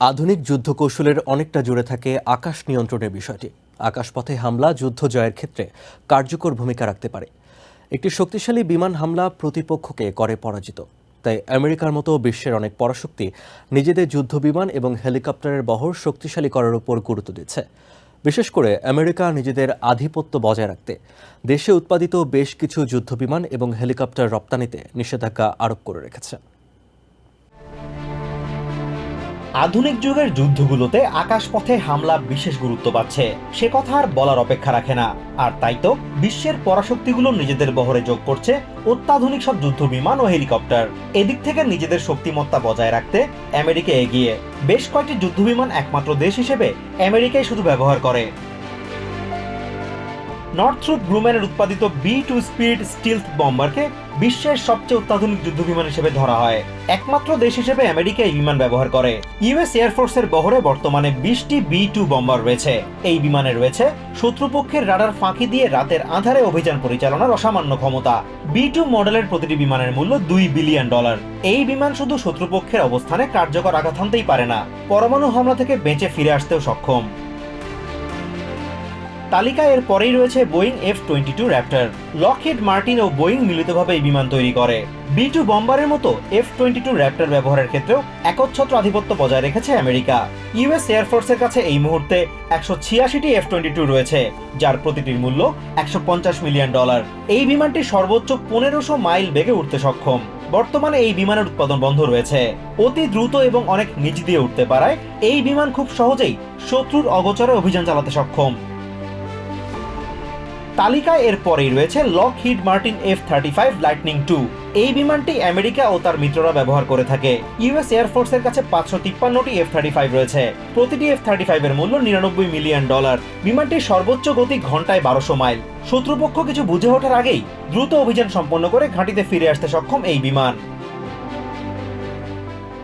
আধুনিক যুদ্ধ কৌশলের অনেকটা জুড়ে থাকে আকাশ নিয়ন্ত্রণের বিষয়টি। আকাশপথে হামলা যুদ্ধ জয়ের ক্ষেত্রে কার্যকর ভূমিকা রাখতে পারে। একটি শক্তিশালী বিমান হামলা প্রতিপক্ষকে করে পরাজিত। তাই আমেরিকার মতো বিশ্বের অনেক পরাশক্তি নিজেদের যুদ্ধ বিমান এবং হেলিকপ্টারের বহর শক্তিশালী করার উপর গুরুত্ব দিচ্ছে। বিশেষ করে আমেরিকা নিজেদের আধিপত্য বজায় রাখতে, দেশে উৎপাদিত বেশ কিছু যুদ্ধবিমান এবং হেলিকপ্টার রপ্তানিতে নিষেধাজ্ঞা আরোপ করে রেখেছে। আধুনিক যুগের যুদ্ধগুলোতে আকাশপথে হামলা বিশেষ গুরুত্ব পাচ্ছে। সে কথা আর বলার অপেক্ষা রাখে না। আর তাই তো বিশ্বের পরাশক্তিগুলো নিজেদের বহরে যোগ করছে অত্যাধুনিক সব যুদ্ধ বিমান ও হেলিকপ্টার। এদিক থেকে নিজেদের শক্তিমত্তা বজায় রাখতে আমেরিকা এগিয়ে। বেশ কয়েকটি যুদ্ধ বিমান একমাত্র দেশ হিসেবে আমেরিকাই শুধু ব্যবহার করে। নর্থ্রুপ গ্রুম্যানের উৎপাদিত বি টু স্পিড স্টিলথ বম্বারকে বিশ্বের সবচেয়ে অত্যাধুনিক যুদ্ধবিমান হিসেবে ধরা হয়। একমাত্র দেশ হিসেবে আমেরিকা এই বিমান ব্যবহার করে। ইউএস এয়ারফোর্সের বহরে বর্তমানে বিশটি বি টু বম্বার রয়েছে। এই বিমানে রয়েছে শত্রুপক্ষের রাডার ফাঁকি দিয়ে রাতের আধারে অভিযান পরিচালনার অসামান্য ক্ষমতা। বি টু মডেলের প্রতিটি বিমানের মূল্য দুই বিলিয়ন ডলার। এই বিমান শুধু শত্রুপক্ষের অবস্থানে কার্যকর আঘাত হানতেই পারে না, পরমাণু হামলা থেকে বেঁচে ফিরে আসতেও সক্ষম। তালিকায় এর পরেই রয়েছে Boeing F twenty two Raptor Lockheed Martin ও বোয়িং মিলিতভাবে এই বিমান তৈরি করে। বি টু বম্বারের মতো এফ টোয়েন্টি টু র্যাপ্টার ব্যবহারের ক্ষেত্রেও একচ্ছত্র আধিপত্য বজায় রেখেছে আমেরিকা। ইউএস এয়ারফোর্সের কাছে এই মুহূর্তে একশো ছিয়াশিটি এফ টোয়েন্টি টু রয়েছে, যার প্রতিটির মূল্য একশো পঞ্চাশ মিলিয়ন ডলার। এই বিমানটি সর্বোচ্চ পনেরোশো মাইল বেগে উঠতে সক্ষম। বর্তমানে এই বিমানের উৎপাদন বন্ধ রয়েছে। অতি দ্রুত এবং অনেক নিচ দিয়ে উঠতে পারায় এই বিমান খুব সহজেই শত্রুর অগোচরে অভিযান চালাতে সক্ষম। তালিকায় এর পরেই রয়েছে Lockheed Martin F thirty five Lightning two এই বিমানটি আমেরিকা ও তার মিত্ররা ব্যবহার করে থাকে। ইউএস এয়ারফোর্সের কাছে পাঁচশো তিপ্পান্নটি এফ থার্টি ফাইভ রয়েছে। প্রতিটি এফ থার্টি ফাইভের মূল্য নিরানব্বই মিলিয়ন ডলার। বিমানটির সর্বোচ্চ গতি ঘন্টায় বারোশো মাইল। শত্রুপক্ষ কিছু বুঝে ওঠার আগেই দ্রুত অভিযান সম্পন্ন করে ঘাঁটিতে ফিরে আসতে সক্ষম এই বিমান।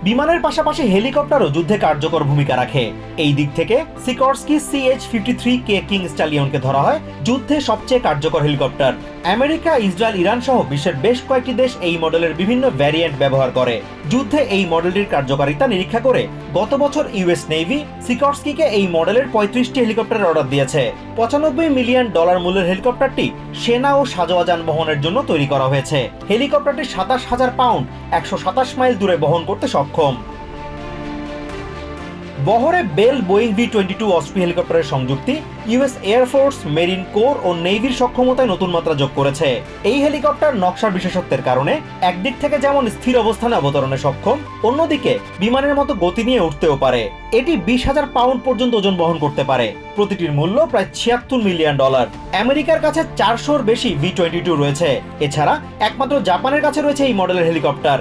বিমানের পাশাপাশি হেলিকপ্টারও যুদ্ধে কার্যকর ভূমিকা রাখে। এই দিক থেকে Sikorsky CH fifty three K King স্টালিয়নকে ধরা হয় যুদ্ধে সবচেয়ে কার্যকর হেলিকপ্টার। আমেরিকা, ইসরায়েল, ইরান সহ বিশ্বের বেশ কয়েকটি দেশ এই মডেলের বিভিন্ন ভ্যারিয়েন্ট ব্যবহার করে। যুদ্ধে এই মডেলটির কার্যকারিতা নিরীক্ষা করে গত বছর ইউএস নেভি সিকর্সকিকে এই মডেলের পঁয়ত্রিশটি হেলিকপ্টারের অর্ডার দিয়েছে। পঁচানব্বই মিলিয়ন ডলার মূল্যের হেলিকপ্টারটি সেনা ও সাজোয়া যানবাহনের জন্য তৈরি করা হয়েছে। হেলিকপ্টারটি সাতাশ হাজার পাউন্ড, একশো সাতাশ মাইল দূরে বহন করতে সক্ষম। বহরে Bell Boeing V twenty two Osprey হেলিকপ্টারের সংযুক্তি, US Air Force Marine Corps ও নেভির সক্ষমতায় নতুন মাত্রা যোগ করেছে। এই হেলিকপ্টার নকশার বিশেষত্বের কারণে একদিক থেকে যেমন স্থির অবস্থানে অবতরণে সক্ষম, অন্যদিকে বিমানের মতো গতি নিয়ে উঠতেও পারে। এটি বিশ হাজার পাউন্ড পর্যন্ত ওজন বহন করতে পারে। প্রতিটির মূল্য প্রায় ছিয়াত্তর মিলিয়ন ডলার। আমেরিকার কাছে চারশোর বেশি ভি টোয়েন্টি টু রয়েছে। এছাড়া একমাত্র জাপানের কাছে রয়েছে এই মডেলের হেলিকপ্টার।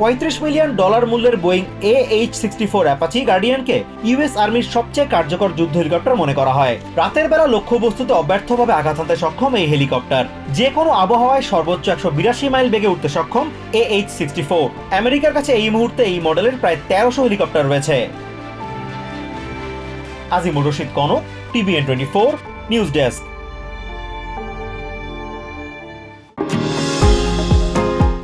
পঁয়ত্রিশ মিলিয়ন ডলার মূল্যের Boeing A H sixty four Apache গার্ডিয়ানকে US আর্মির সবচেয়ে কার্যকর যুদ্ধ হেলিকপ্টার মনে করা হয়। রাতের বেলা লক্ষ্যবস্তুতে অব্যর্থভাবে আঘাত হানতে সক্ষম এই হেলিকপ্টার। যে কোনো আবহাওয়ায় সর্বোচ্চ একশো বিরাশি মাইল বেগে উঠতে সক্ষম এ এইচ সিক্সটি ফোর আমেরিকার কাছে এই মুহূর্তে এই মডেলের প্রায় তেরোশো হেলিকপ্টার রয়েছে। Azimur Rashid Kanak TVN twenty four news desk